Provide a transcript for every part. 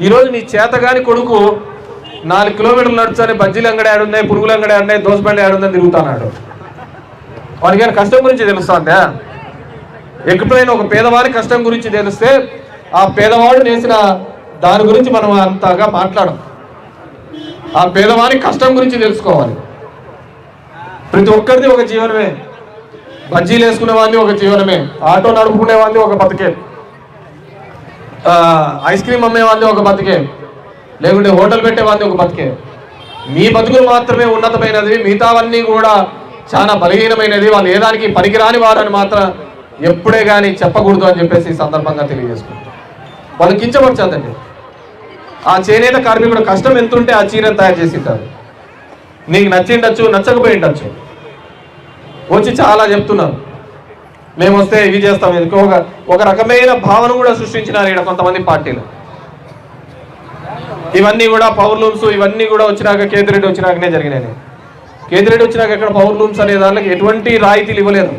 ఈరోజు నీ చేతగాని కొడుకు నాలుగు కిలోమీటర్లు నడుచుని బజ్జీలు అంగడి ఆడున్నాయి పురుగులు అంగడి ఆడున్నాయి దోసబండి ఆడుందని తిరుగుతున్నాడు. వాడికి కానీ కష్టం గురించి తెలుస్తుందా? ఎప్పుడైనా ఒక పేదవాడి కష్టం గురించి తెలిస్తే ఆ పేదవాడు చేసిన దాని గురించి మనం అంతగా మాట్లాడం ఆ పేదవాడి కష్టం గురించి తెలుసుకోవాలి. ప్రతి ఒక్కరిది ఒక జీవనమే. బజ్జీలు వేసుకునే వాడిని ఒక జీవనమే. ఆటో నడుపుకునే వాడిని ఒక బతికే. ఐస్ క్రీమ్ అమ్మే ఒక బతికే. లేకుంటే హోటల్ పెట్టే ఒక బతికే. మీ బతుకులు మాత్రమే ఉన్నతమైనది మిగతావన్నీ కూడా చాలా బలహీనమైనది. వాళ్ళు ఏదానికి పనికిరాని వారని మాత్రం ఎప్పుడే కానీ చెప్పకూడదు అని చెప్పేసి ఈ సందర్భంగా తెలియజేసుకుంటాం వాళ్ళు కించపరచదండి ఆ చేనేత కార్మికుడు కష్టం ఎంతుంటే ఆ చీరను తయారు చేసి ఉంటారు నీకు నచ్చిండొచ్చు నచ్చకపోయి ఉండొచ్చు వచ్చి చాలా చెప్తున్నారు మేము వస్తే ఇవి చేస్తాం. ఇది ఒక ఒక రకమైన భావన కూడా సృష్టించినారు ఇక్కడ కొంతమంది పార్టీలు. ఇవన్నీ కూడా పవర్ లూమ్స్ ఇవన్నీ కూడా వచ్చినాక కేతిరెడ్డి వచ్చినాకనే జరిగినాయి. కేతిరెడ్డి వచ్చినాక ఇక్కడ పవర్ లూమ్స్ అనే దానికి ఎటువంటి రాయితీలు ఇవ్వలేదు.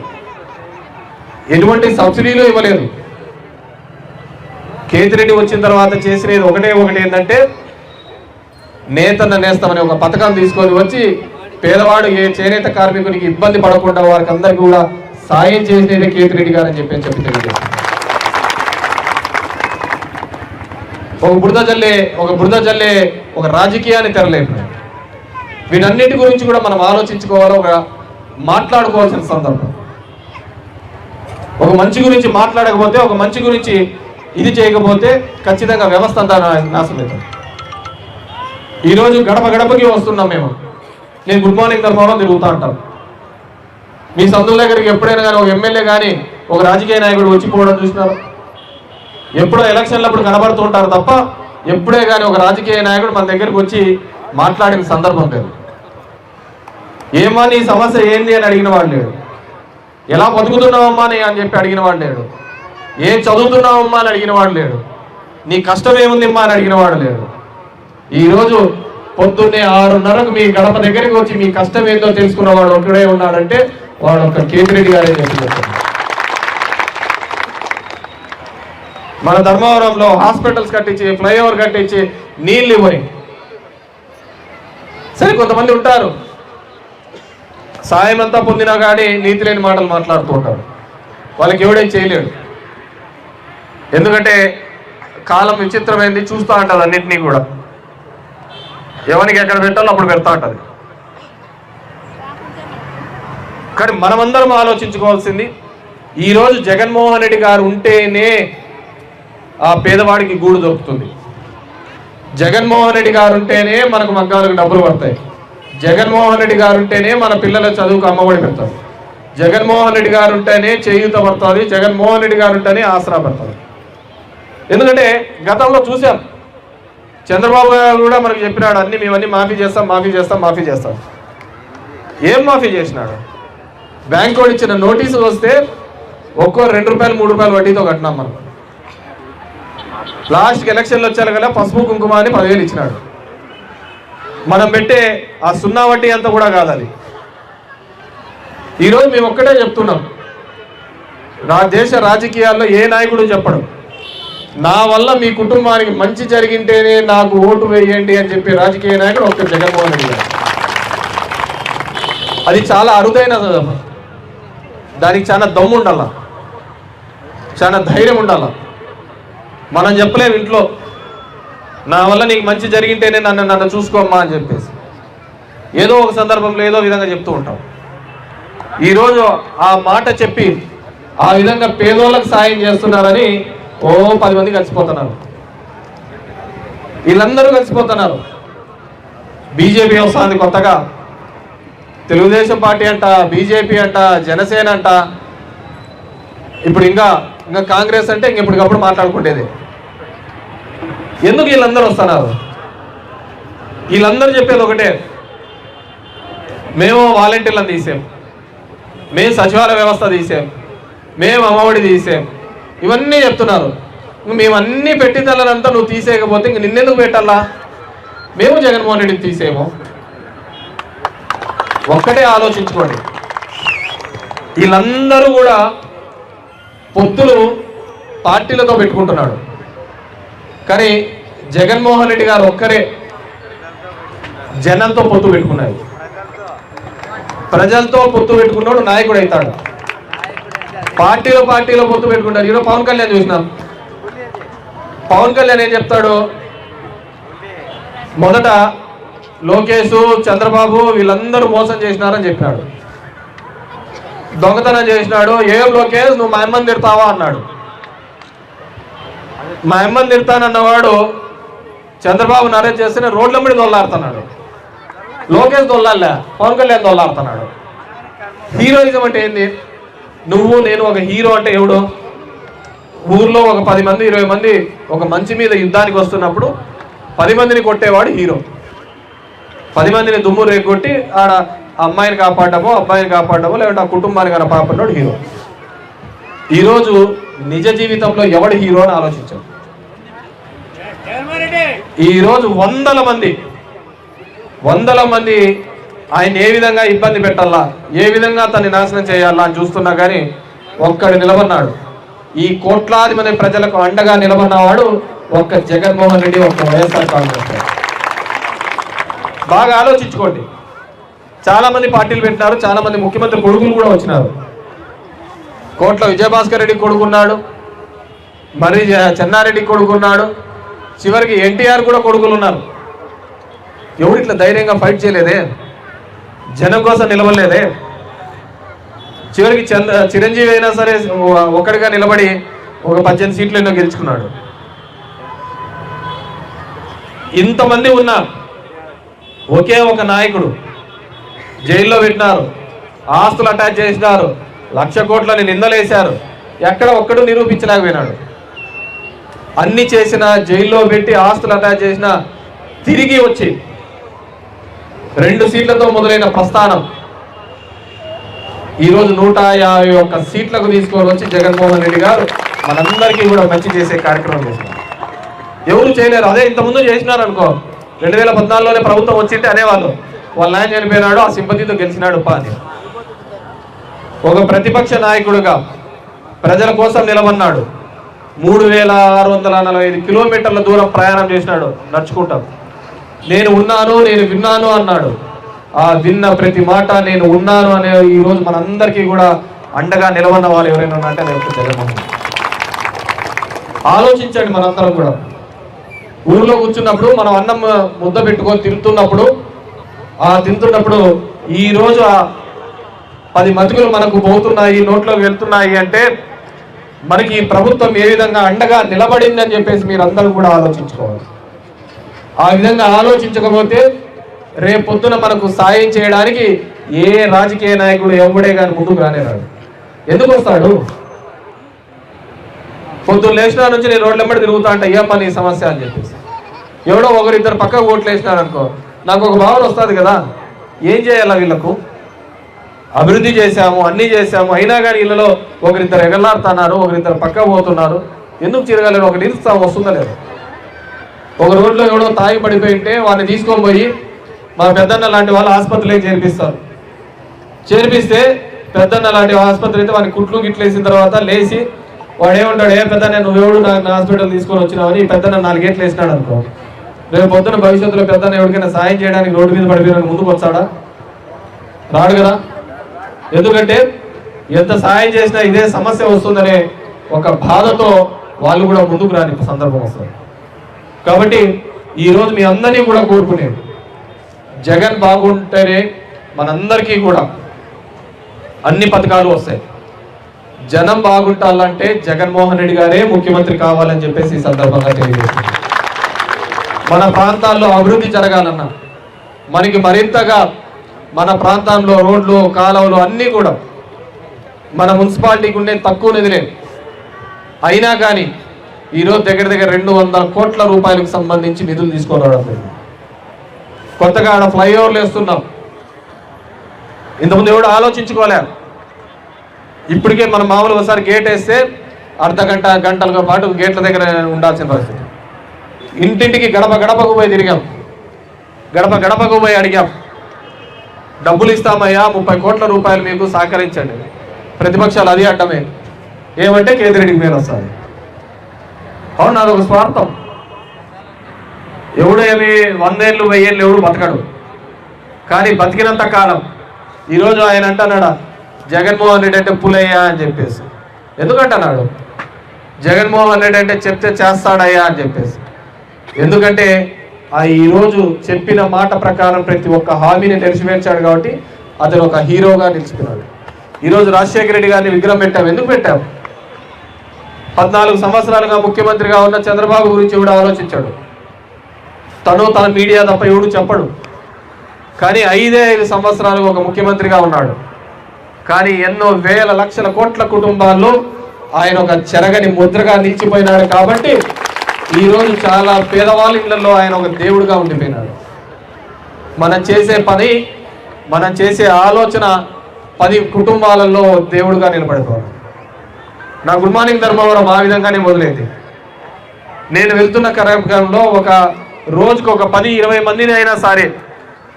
ఎటువంటి సబ్సిడీలు ఇవ్వలేదు. కేతిరెడ్డి వచ్చిన తర్వాత చేసినది ఒకటే ఒకటి ఏంటంటే నేతన్న నేస్తామని ఒక పథకం తీసుకొని వచ్చి పేదవాడు ఏ చేనేత కార్మికునికి ఇబ్బంది పడకుండా వారికి అందరికీ కూడా సాయం చేసేది కేతిరెడ్డి గారు అని చెప్పి అని చెప్పి ఒక బురద జల్లే ఒక బురద జల్లే ఒక రాజకీయాన్ని తెరలేదు వీటన్నిటి గురించి కూడా మనం ఆలోచించుకోవాలి? ఒక మాట్లాడుకోవాల్సిన సందర్భం. ఒక మంచి గురించి మాట్లాడకపోతే ఒక మంచి గురించి ఇది చేయకపోతే ఖచ్చితంగా వ్యవస్థ అంతా నాశనం నాశనమవుతుంది ఈరోజు గడప గడపకి వస్తున్నాం మేము. నేను గుడ్ మార్నింగ్ ధర్మంలో తిరుగుతూ ఉంటాను. మీ సందుల దగ్గరికి ఎప్పుడైనా కానీ ఒక ఎమ్మెల్యే కానీ ఒక రాజకీయ నాయకుడు వచ్చిపోవడం చూసినారు? ఎప్పుడో ఎలక్షన్లప్పుడు కనబడుతూ ఉంటారు తప్ప ఎప్పుడే కానీ ఒక రాజకీయ నాయకుడు మన దగ్గరికి వచ్చి మాట్లాడిన సందర్భం లేదు. ఏమా నీ సమస్య ఏంది అని అడిగిన వాడు లేడు. ఎలా బతుకుతున్నావమ్మా నీ అని చెప్పి అడిగిన వాడు లేడు. ఏం చదువుతున్నావమ్మా అని అడిగిన వాడు లేడు. నీ కష్టం ఏముందిమ్మా అని అడిగిన వాడు లేడు. ఈరోజు పొద్దున్నే ఆరున్నరకు మీ గడప దగ్గరికి వచ్చి మీ కష్టం ఏందో తెలుసుకున్నవాడు ఒకడే ఉన్నాడంటే వాడు ఒక కేతిరెడ్డి గారే చేస్తున్నారు. మన ధర్మవరంలో హాస్పిటల్స్ కట్టించి ఫ్లైఓవర్ కట్టించి నీళ్ళు ఇవ్వని. సరే కొంతమంది ఉంటారు. సాయం అంతా పొందినా కానీ నీతి లేని మాటలు మాట్లాడుతూ ఉంటారు. వాళ్ళకి ఎవడేం చేయలేడు. ఎందుకంటే కాలం విచిత్రమైంది చూస్తూ ఉంటుంది అన్నింటినీ కూడా. ఎవరికి ఎక్కడ పెట్టాలో అప్పుడు పెడతా ఉంటుంది కానీ మనమందరం ఆలోచించుకోవాల్సింది ఈరోజు జగన్మోహన్ రెడ్డి గారు ఉంటేనే ఆ పేదవాడికి గూడు దొరుకుతుంది. జగన్మోహన్ రెడ్డి గారు ఉంటేనే మనకు మగ్గాలకు డబ్బులు పడతాయి. జగన్మోహన్ రెడ్డి గారు ఉంటేనే మన పిల్లల చదువుకు అమ్మఒడి పెడతారు. జగన్మోహన్ రెడ్డి గారు ఉంటేనే చేయూత పడుతుంది జగన్మోహన్ రెడ్డి గారు ఉంటేనే ఆసరా పడుతుంది. ఎందుకంటే గతంలో చూసాం చంద్రబాబు గారు కూడా మనకు చెప్పినాడు అన్ని మేమన్నీ మాఫీ చేస్తాం మాఫీ చేస్తాం మాఫీ చేస్తాం. ఏం మాఫీ చేసినాడు? బ్యాంక్ వాడు ఇచ్చిన నోటీసు వస్తే ఒక్కో రెండు రూపాయలు మూడు రూపాయలు వడ్డీతో కట్టినాం మనం. లాస్ట్ ఎలక్షన్లు వచ్చారు కదా పసుపు కుంకుమ అని పదివేలు ఇచ్చినాడు. మనం పెట్టే ఆ సున్నా వడ్డీ అంతా కూడా కాదు అది ఈరోజు మేము ఒక్కటే చెప్తున్నాం. నా దేశ రాజకీయాల్లో ఏ నాయకుడు చెప్పడం. నా వల్ల మీ కుటుంబానికి మంచి జరిగింటేనే నాకు ఓటు వేయండి అని చెప్పి రాజకీయ నాయకుడు ఒక్క జగన్మోహన్ రెడ్డి గారు. అది చాలా అరుదైన దానికి చాలా దమ్ము ఉండాల. చాలా ధైర్యం ఉండాల. మనం చెప్పలేము ఇంట్లో నా వల్ల నీకు మంచి జరిగింటేనే నన్ను నన్ను చూసుకోమ్మా అని చెప్పేసి. ఏదో ఒక సందర్భంలో ఏదో విధంగా చెప్తూ ఉంటాం. ఈరోజు ఆ మాట చెప్పి ఆ విధంగా పేదోళ్ళకి సాయం చేస్తున్నారని ఓ పది మంది కలిసిపోతున్నారు. వీళ్ళందరూ కలిసిపోతున్నారు. బీజేపీ వస్తుంది కొత్తగా. తెలుగుదేశం పార్టీ అంట బీజేపీ అంట జనసేన అంట. ఇప్పుడు ఇంకా ఇంకా కాంగ్రెస్ అంటే ఇంక ఇప్పటికప్పుడు మాట్లాడుకుంటేది ఎందుకు వీళ్ళందరూ వస్తున్నారు? వీళ్ళందరూ చెప్పేది ఒకటే. మేము వాలంటీర్లను తీసాం. మేము సచివాలయ వ్యవస్థ తీసాం. మేము అమ్మఒడి తీసాం. ఇవన్నీ చెప్తున్నారు. ఇంక మేము అన్నీ పెట్టి నువ్వు తీసేయకపోతే ఇంక నిన్నెందుకు పెట్టాలా? మేము జగన్మోహన్ రెడ్డిని తీసేమో ఒక్కటే ఆలోచించుకోండి. వీళ్ళందరూ కూడా పొత్తులు పార్టీలతో పెట్టుకుంటున్నాడు. కానీ జగన్మోహన్ రెడ్డి గారు ఒక్కరే జనంతో పొత్తు పెట్టుకున్నారు ప్రజలతో పొత్తు పెట్టుకున్నాడు నాయకుడు అవుతాడు. పార్టీలో పార్టీలో పొత్తు పెట్టుకుంటారు ఈరోజు పవన్ కళ్యాణ్ చూసినాం. పవన్ కళ్యాణ్ ఏం చెప్తాడు? మొదట లోకేష్ చంద్రబాబు వీళ్ళందరూ మోసం చేసినారని చెప్పినాడు దొంగతనం చేసినాడు. ఏం లోకేష్ నువ్వు మా అమ్మని తిడతావా అన్నాడు. మా అమ్మని తిడతానన్నవాడు చంద్రబాబు నరేజ్ చేస్తేనే రోడ్ల మీద దొల్లాడుతున్నాడు. లోకేష్ దొల్లాలే పవన్ కళ్యాణ్ దొల్లాడుతున్నాడు. హీరోయిజం అంటే ఏంది? నువ్వు నేను ఒక హీరో అంటే ఎవడు? ఊర్లో ఒక పది మంది ఇరవై మంది ఒక మంచి మీద యుద్ధానికి వస్తున్నప్పుడు పది మందిని కొట్టేవాడు హీరో. పది మందిని దుమ్ము రేగొట్టి ఆడ అమ్మాయిని కాపాడడమో అబ్బాయిని కాపాడడమో లేదంటే ఆ కుటుంబాన్ని గల కాపాడినాడు హీరో. ఈరోజు నిజ జీవితంలో ఎవడు హీరో అని ఆలోచించాడు. ఈరోజు వందల మంది వందల మంది ఆయన ఏ విధంగా ఇబ్బంది పెట్టాలా ఏ విధంగా తన్ని నాశనం చేయాలా అని చూస్తున్నా కానీ ఒక్కడు నిలబడినాడు. ఈ కోట్లాది మంది ప్రజలకు అండగా నిలబడినవాడు ఒక్క జగన్మోహన్ రెడ్డి ఒక్క వైఎస్ఆర్ కాంగ్రెస్. బాగా ఆలోచించుకోండి. చాలామంది పార్టీలు పెట్టినారు చాలామంది ముఖ్యమంత్రి కొడుకులు కూడా వచ్చినారు. కోట్ల విజయభాస్కర్ రెడ్డి కొడుకున్నాడు మరి జ- చెన్నారెడ్డి కొడుకున్నాడు చివరికి ఎన్టీఆర్ కూడా కొడుకులు ఉన్నారు. ఎవరు ఇట్లా ధైర్యంగా ఫైట్ చేయలేదే? జనం కోసం నిలవలేదే చివరికి చంద్ర చిరంజీవి అయినా సరే ఒ- ఒక్కడిగా నిలబడి ఒక పద్దెనిమిది సీట్లు ఎన్నో గెలుచుకున్నాడు. ఇంతమంది ఉన్నారు. ఒకే ఒక నాయకుడు. జైల్లో పెట్టినారు. ఆస్తులు అటాచ్ చేసినారు. లక్ష కోట్లని నిందలేశారు. ఎక్కడ ఒక్కడు నిరూపించలేకపోయినాడు. అన్ని చేసిన జైల్లో పెట్టి ఆస్తులు అటాచ్ చేసిన తిరిగి వచ్చి రెండు సీట్లతో మొదలైన ప్రస్థానం. ఈరోజు నూట యాభై ఒక్క సీట్లకు తీసుకొని వచ్చి జగన్మోహన్ రెడ్డి గారు మనందరికీ కూడా మంచి చేసే కార్యక్రమం చేసినారు ఎవరు చేయలేరు. అదే ఇంతకుముందు చేసినారు అనుకో రెండు వేల పద్నాలుగులోనే ప్రభుత్వం వచ్చింటే అనేవాళ్ళు. వాళ్ళ నాయన చనిపోయినాడు ఆ సింపతితో గెలిచినాడు పా ఒక ప్రతిపక్ష నాయకుడుగా ప్రజల కోసం నిలబడినాడు. మూడు వేల ఆరు వందల నలభై ఐదు కిలోమీటర్ల దూరం ప్రయాణం చేసినాడు నడుచుకుంటాం. నేను ఉన్నాను నేను విన్నాను అన్నాడు. ఆ విన్న ప్రతి మాట నేను ఉన్నాను అనే ఈరోజు మనందరికీ కూడా అండగా నిలబడిన వాళ్ళు ఎవరైనా ఉన్నట్టే నేను జగన్మోహన్ ఆలోచించండి మనందరం కూడా. ఊర్లో కూర్చున్నప్పుడు మనం అన్నం ముద్ద పెట్టుకొని తింటున్నప్పుడు ఆ తింటున్నప్పుడు ఈ రోజు ఆ పది మతుకులు మనకు పోతున్నాయి నోట్లోకి వెళ్తున్నాయి అంటే మనకి ఈ ప్రభుత్వం ఏ విధంగా అండగా నిలబడింది అని చెప్పేసి మీరు అందరూ కూడా ఆలోచించుకోవాలి. ఆ విధంగా ఆలోచించకపోతే రేపు పొద్దున మనకు సాయం చేయడానికి ఏ రాజకీయ నాయకుడు ఎవడే కానీ ముందుకు రానేరాడు ఎందుకు వస్తాడు? పొద్దున్న లేచిన నుంచి నేను రోడ్ల మీద తిరుగుతా అంటే అయ్యా పని సమస్య అని చెప్పేసి. ఎవడో ఒకరిద్దరు పక్క ఓట్లు వేసినారు అనుకో నాకు ఒక భావన వస్తుంది కదా ఏం చేయాలా వీళ్ళకు? అభివృద్ధి చేశాము అన్నీ చేశాము అయినా కానీ ఇళ్ళలో ఒకరిద్దరు ఎగలాడుతున్నారు ఒకరిద్దరు పక్క పోతున్నారు. ఎందుకు తిరగలేదు ఒక నిరుత్సాహం వస్తుందా లేదు? ఒక రోడ్లో ఎవడో తాగి పడిపోయి ఉంటే వాడిని తీసుకొని పోయి మా పెద్దన్న లాంటి వాళ్ళు ఆసుపత్రిలో చేర్పిస్తారు. చేర్పిస్తే పెద్దన్న లాంటి ఆసుపత్రి అయితే వాడిని కుట్లు గిట్లు వేసిన తర్వాత లేచి వాడు ఏమంటాడు ఏ నేను నువ్వెవడు? నాకు నా హాస్పిటల్ తీసుకొని వచ్చినావని పెద్ద నన్ను నాలుగేట్లు వేసినాడు అనుకో. రేపు పొద్దున భవిష్యత్తులో పెద్ద ఎవరికైనా సాయం చేయడానికి రోడ్డు మీద పడిపోయిన ముందుకు వస్తాడా? రాడు కదా? ఎందుకంటే ఎంత సాయం చేసినా ఇదే సమస్య వస్తుందనే ఒక బాధతో వాళ్ళు కూడా ముందుకు రాని సందర్భం వస్తుంది. కాబట్టి ఈరోజు మీ అందరినీ కూడా కోరుకునేది జగన్ బాగుంటేనే మనందరికీ కూడా అన్ని పథకాలు వస్తాయి. జనం బాగుంటాలంటే జగన్మోహన్ రెడ్డి గారే ముఖ్యమంత్రి కావాలని చెప్పేసి ఈ సందర్భంగా తెలియజేస్తుంది మన ప్రాంతాల్లో అభివృద్ధి జరగాలన్నా మనకి మరింతగా మన ప్రాంతంలో రోడ్లు కాలువలు అన్నీ కూడా మన మున్సిపాలిటీకి ఉండే తక్కువ నిధులే. అయినా కానీ ఈరోజు దగ్గర దగ్గర రెండు వందల కోట్ల రూపాయలకు సంబంధించి నిధులు తీసుకొని రావడం కొత్తగా ఆడ ఫ్లైఓవర్లు వేస్తున్నాం. ఇంతకుముందు ఎవడు ఆలోచించుకోలేము ఇప్పటికే మనం మామూలు ఒకసారి గేట్ వేస్తే అర్ధ గంట గంటల పాటు గేట్ల దగ్గర ఉండాల్సిన పరిస్థితి. ఇంటింటికి గడప గడపకు పోయి తిరిగాం. గడప గడపకు పోయి అడిగాం. డబ్బులు ఇస్తామయ్యా ముప్పై కోట్ల రూపాయలు మీకు సహకరించండి. ప్రతిపక్షాలు అది అడ్డమే. ఏమంటే కేంద్రెడ్డికి పేరు వస్తుంది. అవును నాకు ఒక స్వార్థం. ఎవడు ఏమి వందేళ్ళు వెయ్యేళ్ళు ఎవడు బతకడు. కానీ బతికినంత కాలం. ఈరోజు ఆయన అంటున్నాడా జగన్మోహన్ రెడ్డి అంటే పులయ్యా అని చెప్పేసి. ఎందుకంటున్నాడు? జగన్మోహన్ రెడ్డి అంటే చెప్తే చేస్తాడయ్యా అని చెప్పేసి. ఎందుకంటే ఆ ఈరోజు చెప్పిన మాట ప్రకారం ప్రతి ఒక్క హామీని నెరవేర్చాడు కాబట్టి అతను ఒక హీరోగా నిలిచిపోయాడు ఈరోజు రాజశేఖర రెడ్డి గారిని విగ్రహం పెట్టాం. ఎందుకు పెట్టాం? పద్నాలుగు సంవత్సరాలుగా ముఖ్యమంత్రిగా ఉన్న చంద్రబాబు గురించి కూడా ఆలోచించాడు? తను తన మీడియా తప్ప ఎవడు చెప్పడు. కానీ ఐదే ఐదు సంవత్సరాలు ఒక ముఖ్యమంత్రిగా ఉన్నాడు. కానీ ఎన్నో వేల లక్షల కోట్ల కుటుంబాల్లో ఆయన ఒక చెరగని ముద్రగా నిలిచిపోయినాడు కాబట్టి ఈరోజు చాలా పేదవాళ్ళ ఇళ్ళలో ఆయన ఒక దేవుడిగా ఉండిపోయినాడు. మనం చేసే పని మనం చేసే ఆలోచన పది కుటుంబాలలో దేవుడుగా నిలబడిపోవాలి నా గుడ్ మార్నింగ్ ధర్మవరం ఆ విధంగానే మొదలైంది. నేను వెళ్తున్న కార్యక్రమంలో ఒక రోజుకు ఒక పది ఇరవై మందిని అయినా సరే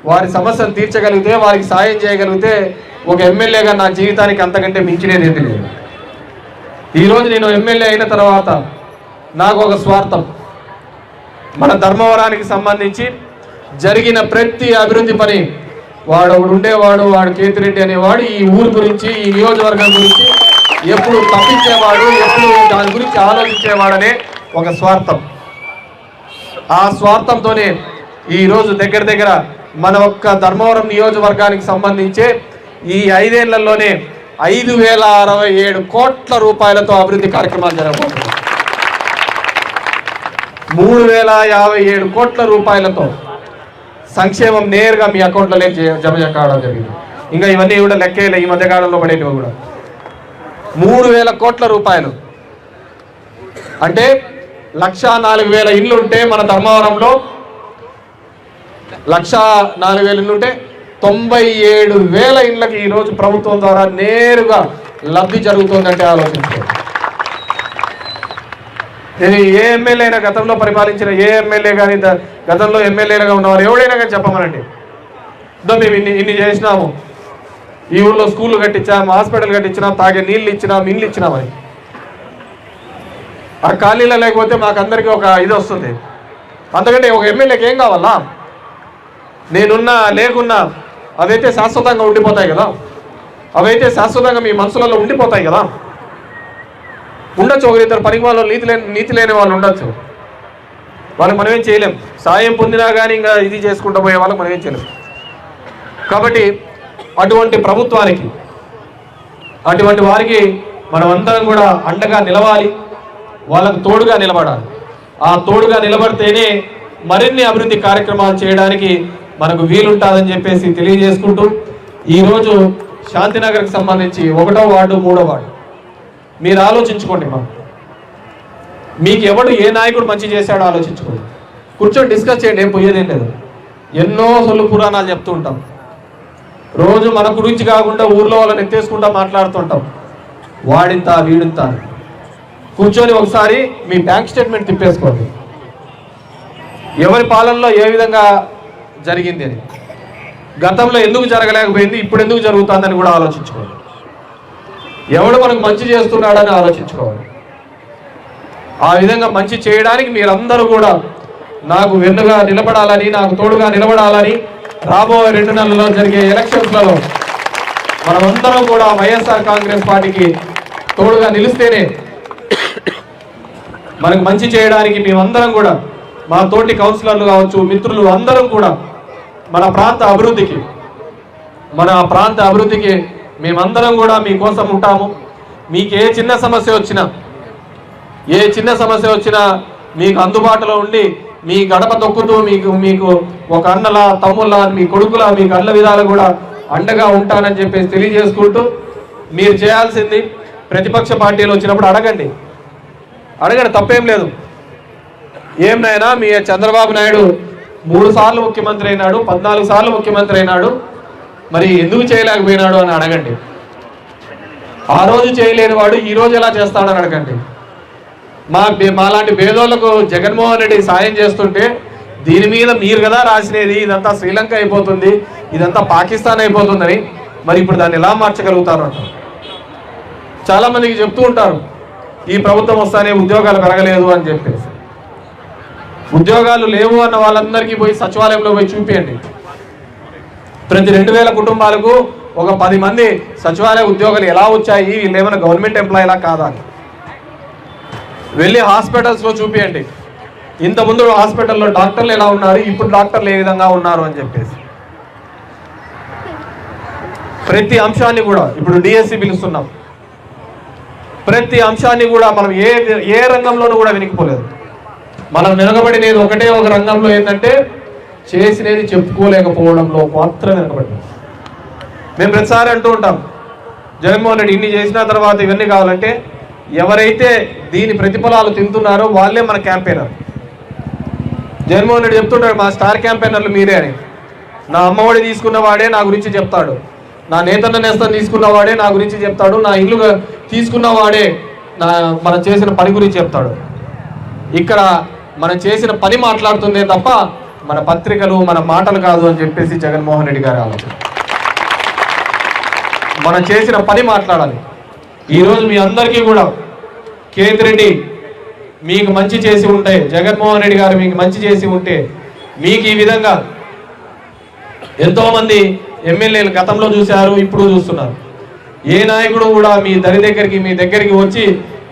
వారి సమస్యను తీర్చగలిగితే వారికి సాయం చేయగలిగితే ఒక ఎమ్మెల్యేగా నా జీవితానికి అంతకంటే మించినది ఏది లేదు. ఈరోజు నేను ఎమ్మెల్యే అయిన తర్వాత నాకు ఒక స్వార్థం. మన ధర్మవరానికి సంబంధించి జరిగిన ప్రతి అభివృద్ధి పని వాడు ఉండేవాడు వాడు కేతిరెడ్డి అనేవాడు ఈ ఊరు గురించి ఈ నియోజకవర్గం గురించి ఎప్పుడు తప్పించేవాడు ఎప్పుడు దాని గురించి ఆలోచించేవాడనే ఒక స్వార్థం. ఆ స్వార్థంతోనే ఈరోజు దగ్గర దగ్గర మన ఒక్క ధర్మవరం నియోజకవర్గానికి సంబంధించే ఈ ఐదేళ్ళలోనే ఐదు వేల అరవై ఏడు కోట్ల రూపాయలతో అభివృద్ధి కార్యక్రమాలు జరగబోతున్నాయి. మూడు వేల యాభై ఏడు కోట్ల రూపాయలతో సంక్షేమం నేరుగా మీ అకౌంట్లోనే జమ కావడం జరిగింది. ఇంకా ఇవన్నీ కూడా లెక్కేలే ఈ మధ్య కాలంలో పడేటివి కూడా. మూడు వేల కోట్ల రూపాయలు. అంటే లక్ష నాలుగు వేల ఇల్లు ఉంటే మన ధర్మవరంలో లక్ష నాలుగు వేల ఇల్లు ఉంటే తొంభై ఏడు వేల ఇండ్లకి ఈరోజు ప్రభుత్వం ద్వారా నేరుగా లబ్ధి జరుగుతుందంటే ఆలోచించారు ఇది ఏ ఎమ్మెల్యే అయినా గతంలో పరిపాలించిన ఏ ఎమ్మెల్యే కానీ గతంలో ఎమ్మెల్యేలుగా ఉన్నవారు ఎవడైనా కానీ చెప్పమనండి. ఇదో మేము ఇన్ని ఇన్ని చేసినాము. ఈ ఊళ్ళో స్కూల్ కట్టించాము హాస్పిటల్ కట్టించినాం తాగే నీళ్ళు ఇచ్చినాం ఇల్లు ఇచ్చినామని ఆ ఖాళీలో లేకపోతే మాకందరికీ ఒక ఇది వస్తుంది. అంతకంటే ఒక ఎమ్మెల్యేకి ఏం కావాలా? నేనున్నా లేకున్నా అవైతే శాశ్వతంగా ఉండిపోతాయి కదా. అవైతే శాశ్వతంగా మీ మనసులలో ఉండిపోతాయి కదా. ఉండొచ్చు ఒకరి ఇద్దరు పనికి వాళ్ళు నీతి లేని నీతి లేని వాళ్ళు ఉండొచ్చు. వాళ్ళకి మనం ఏం చేయలేం. సాయం పొందినా కానీ ఇంకా ఇది చేసుకుంటూ పోయే వాళ్ళకి మనం ఏం చేయలేం. కాబట్టి అటువంటి ప్రభుత్వానికి అటువంటి వారికి మనమందరం కూడా అండగా నిలవాలి. వాళ్ళకు తోడుగా నిలబడాలి. ఆ తోడుగా నిలబడితేనే మరిన్ని అభివృద్ధి కార్యక్రమాలు చేయడానికి మనకు వీలుంటుందని చెప్పేసి తెలియజేసుకుంటూ ఈరోజు శాంతినగర్కి సంబంధించి ఒకటో వార్డు మూడో వార్డు. మీరు ఆలోచించుకోండి మా మీకు ఎవడు ఏ నాయకుడు మంచి చేశాడో ఆలోచించుకోండి. కూర్చొని డిస్కస్ చేయండి ఏం పోయేదేం లేదు. ఎన్నో సొల్లు పురాణాలు చెప్తూ ఉంటాం. రోజు మన గురించి కాకుండా ఊర్లో వాళ్ళని ఎత్తేసుకుంటా మాట్లాడుతుంటాం. వాడింత వీడింత కూర్చొని ఒకసారి మీ బ్యాంక్ స్టేట్మెంట్ తిప్పేసుకోండి. ఎవరి పాలనలో ఏ విధంగా జరిగింది అని. గతంలో ఎందుకు జరగలేకపోయింది ఇప్పుడు ఎందుకు జరుగుతుందని కూడా ఆలోచించుకోవాలి. ఎవడు మనకు మంచి చేస్తున్నాడని ఆలోచించుకోవాలి. ఆ విధంగా మంచి చేయడానికి మీరందరూ కూడా నాకు వెన్నుగా నిలబడాలని నాకు తోడుగా నిలబడాలని రాబోయే రెండు నెలల్లో జరిగే ఎలక్షన్స్లలో మనమందరం కూడా వైఎస్ఆర్ కాంగ్రెస్ పార్టీకి తోడుగా నిలిస్తేనే మనకు మంచి చేయడానికి మేమందరం కూడా మా తోటి కౌన్సిలర్లు కావచ్చు మిత్రులు అందరం కూడా మన ప్రాంత అభివృద్ధికి మన ప్రాంత అభివృద్ధికి మేమందరం కూడా మీకోసం ఉంటాము. మీకు ఏ చిన్న సమస్య వచ్చినా ఏ చిన్న సమస్య వచ్చినా మీకు అందుబాటులో ఉండి మీ గడప తొక్కుతూ మీకు మీకు ఒక అన్నలా తమ్ముళ్ళ మీ కొడుకులా మీకు అన్న విధాలు కూడా అండగా ఉంటానని చెప్పేసి తెలియజేసుకుంటూ మీరు చేయాల్సింది ప్రతిపక్ష పార్టీలు వచ్చినప్పుడు అడగండి. అడగండి తప్పేం లేదు. ఏం నాయనా మీ చంద్రబాబు నాయుడు మూడు సార్లు ముఖ్యమంత్రి అయినాడు పద్నాలుగు సార్లు ముఖ్యమంత్రి అయినాడు. మరి ఎందుకు చేయలేకపోయినాడు అని అడగండి. ఆ రోజు చేయలేని వాడు ఈ రోజు ఎలా చేస్తాడని అడగండి. మా మాలాంటి పేదోళ్ళకు జగన్మోహన్ రెడ్డి సాయం చేస్తుంటే దీని మీద మీరు కదా రాసినది ఇదంతా శ్రీలంక అయిపోతుంది ఇదంతా పాకిస్తాన్ అయిపోతుందని. మరి ఇప్పుడు దాన్ని ఎలా మార్చగలుగుతారు అంట చాలా మందికి చెప్తూ ఉంటారు ఈ ప్రభుత్వం వస్తానే ఉద్యోగాలు పెరగలేదు అని చెప్పేసి. ఉద్యోగాలు లేవు అన్న వాళ్ళందరికీ పోయి సచివాలయంలో పోయి చూపియండి. ప్రతి రెండు వేల కుటుంబాలకు ఒక పది మంది సచివాలయ ఉద్యోగాలు ఎలా వచ్చాయి? వీళ్ళు ఏమైనా గవర్నమెంట్ ఎంప్లాయీలా కాదా వెళ్ళి హాస్పిటల్స్లో చూపియండి. ఇంతకుముందు హాస్పిటల్లో డాక్టర్లు ఎలా ఉన్నారు? ఇప్పుడు డాక్టర్లు ఏ విధంగా ఉన్నారు అని చెప్పేసి. ప్రతి అంశాన్ని కూడా ఇప్పుడు డిఎస్సి పిలుస్తున్నాం. ప్రతి అంశాన్ని కూడా మనం ఏ ఏ రంగంలోనూ కూడా వెనక్కిపోలేదు. మనం వెనకబడినది ఒకటే ఒక రంగంలో ఏంటంటే చేసినది చెప్పుకోలేకపోవడంలో మాత్రం వెనుకబడి మేము ప్రతిసారి అంటూ ఉంటాం జగన్మోహన్ రెడ్డి ఇన్ని చేసిన తర్వాత ఇవన్నీ కావాలంటే ఎవరైతే దీని ప్రతిఫలాలు తింటున్నారో వాళ్ళే మన క్యాంపెయినర్. జగన్మోహన్ రెడ్డి చెప్తుంటాడు మా స్టార్ క్యాంపెయినర్లు మీరే అని. నా అమ్మఒడి తీసుకున్న వాడే నా గురించి చెప్తాడు. నా నేతన్న నేస్తం తీసుకున్న వాడే నా గురించి చెప్తాడు. నా ఇల్లు తీసుకున్న వాడే నా మనం చేసిన పని గురించి చెప్తాడు. ఇక్కడ మనం చేసిన పని మాట్లాడుతుందే తప్ప మన పత్రికలు మన మాటలు కాదు అని చెప్పేసి జగన్మోహన్ రెడ్డి గారి ఆలోచన. మనం చేసిన పని మాట్లాడాలి. ఈరోజు మీ అందరికీ కూడా కేతిరెడ్డి మీకు మంచి చేసి ఉంటే జగన్మోహన్ రెడ్డి గారు మీకు మంచి చేసి ఉంటే మీకు ఈ విధంగా ఎంతోమంది ఎమ్మెల్యేలు గతంలో చూశారు ఇప్పుడు చూస్తున్నారు. ఏ నాయకుడు కూడా మీ దరి దగ్గరికి మీ దగ్గరికి వచ్చి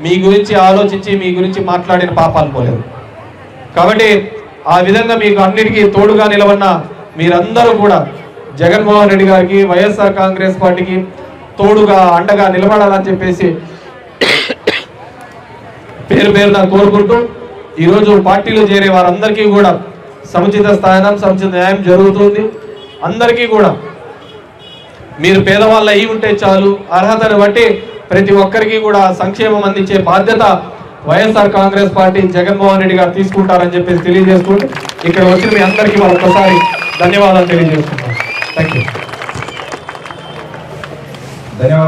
మీ గురించి ఆలోచించి మీ గురించి మాట్లాడిన పాపాలు పోలేదు. కాబట్టి ఆ విధంగా మీకు అన్నిటికీ తోడుగా నిలవన్న మీరందరూ కూడా జగన్మోహన్ రెడ్డి గారికి వైఎస్ఆర్ కాంగ్రెస్ పార్టీకి తోడుగా అండగా నిలబడాలని చెప్పేసి పేరు పేరున కోరుకుంటూ ఈరోజు పార్టీలో చేరే వారందరికీ కూడా సముచిత స్థానం సముచిత న్యాయం జరుగుతుంది. అందరికీ కూడా మీరు పేదవాళ్ళు అయి ఉంటే చాలు అర్హతను బట్టి ప్రతి ఒక్కరికి కూడా సంక్షేమం అందించే బాధ్యత YSR Congress party Jaganmohan Reddy గారు తీసుకుంటారని చెప్పేసి తెలియజేసుకుంటూ ఇక్కడ వచ్చిన మీ అందరికీ మరొకసారి ధన్యవాదాలు తెలియజేసుకుంటాం థ్యాంక్ యూ ధన్యవాదాలు.